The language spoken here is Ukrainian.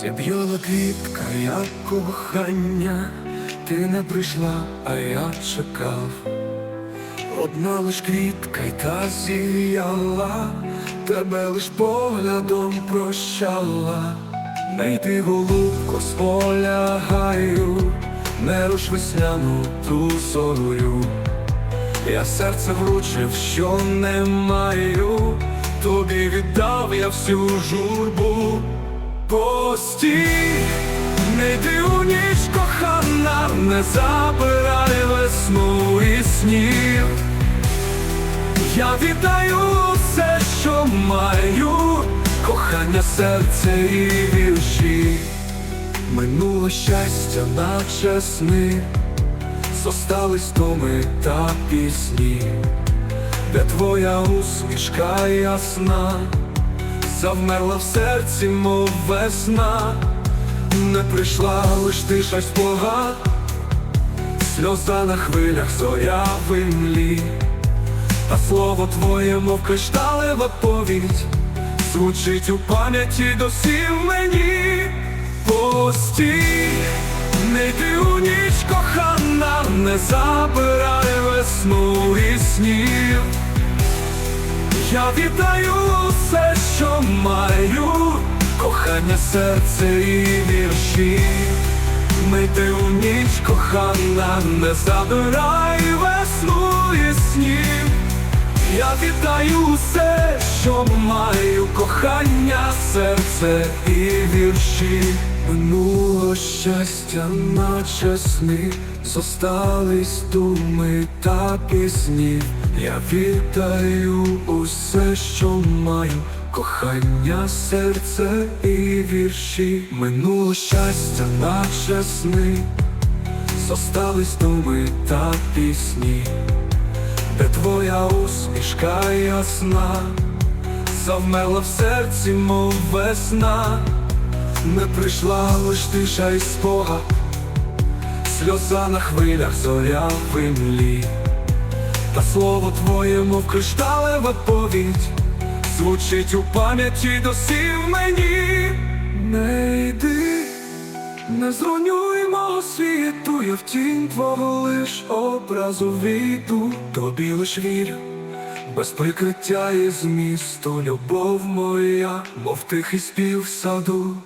Зіб'яла квітка, як кохання, ти не прийшла, а я чекав. Одна лиш квітка й та зіяла, тебе лиш поглядом прощала. Не йди, голубко, з поля гаю, не руш весняну ту зорю. Я серце вручив, що не маю, тобі віддав я всю журбу. Постій, не йди у ніч кохана, не забирай весну і снів. Я віддаю все, що маю, кохання, серце і вірші. Минуло щастя, наче сни, зостались томи та пісні, де твоя усмішка ясна, завмерла в серці, мов весна, не прийшла лиш тиша й спогад, сльоза на хвилях, зоря в імлі, та слово твоє, мов кришталева повідь, звучить у пам'яті досі в мені. Постій, не йди у ніч кохана, не забирай весну і снів. Я віддаю все, що маю, кохання, серце і вірші. Не йди у ніч кохана, не забирай весну і снів. Я віддаю все, що маю, кохання, серце і вірші. Минуло щастя, наче сни, зостались думи та пісні. Я віддаю усе, що маю, кохання, серце і вірші. Минуло щастя, наче сни, зостались думи та пісні. Де твоя усмішка ясна, завмерла в серці, мов весна, не прийшла лиш тиша й спога, сльоза на хвилях, зоря в імлі, та слово твоє, мов кришталева повідь, звучить у пам'яті досі в мені, не йди. Не зруйнуй мого світу, я в тінь твого лиш образу війду, тобі лиш вірю, без прикриття і змісту, любов моя, мов тихий спів в саду.